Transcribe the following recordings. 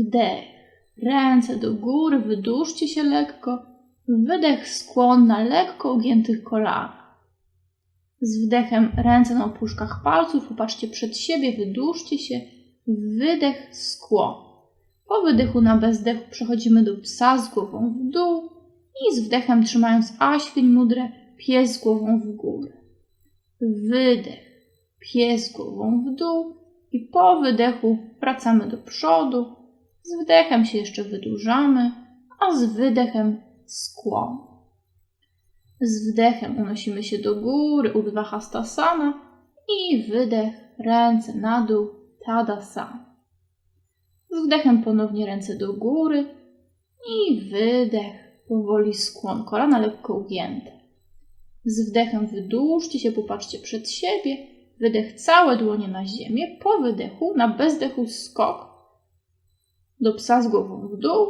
Wdech. Ręce do góry, wydłużcie się lekko. Wydech, skłon na lekko ugiętych kolanach. Z wdechem ręce na opuszkach palców, popatrzcie przed siebie, wydłużcie się. Wydech, skłon. Po wydechu na bezdechu przechodzimy do psa z głową w dół i z wdechem trzymając aśwień mudrę, pies z głową w górę. Wydech, pies głową w dół i po wydechu wracamy do przodu. Z wdechem się jeszcze wydłużamy, a z wydechem skłon. Z wdechem unosimy się do góry, udwa hastasana i wydech, ręce na dół, tadasana. Z wdechem ponownie ręce do góry i wydech, powoli skłon, kolana lekko ugięte. Z wdechem wydłużcie się, popatrzcie przed siebie, wydech całe dłonie na ziemię, po wydechu na bezdechu skok do psa z głową w dół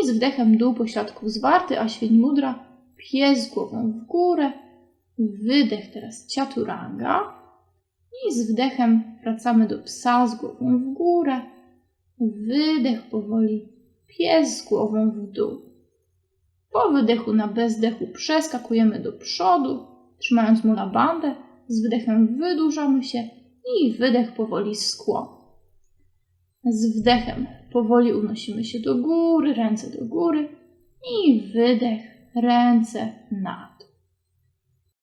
i z wdechem dół pośladków zwarty, a śwień mudra, pies z głową w górę, wydech teraz ciaturanga i z wdechem wracamy do psa z głową w górę, wydech powoli, pies z głową w dół. Po wydechu na bezdechu przeskakujemy do przodu, trzymając mula bandę, z wydechem wydłużamy się i wydech powoli skłon. Z wdechem powoli unosimy się do góry, ręce do góry i wydech, ręce na dół.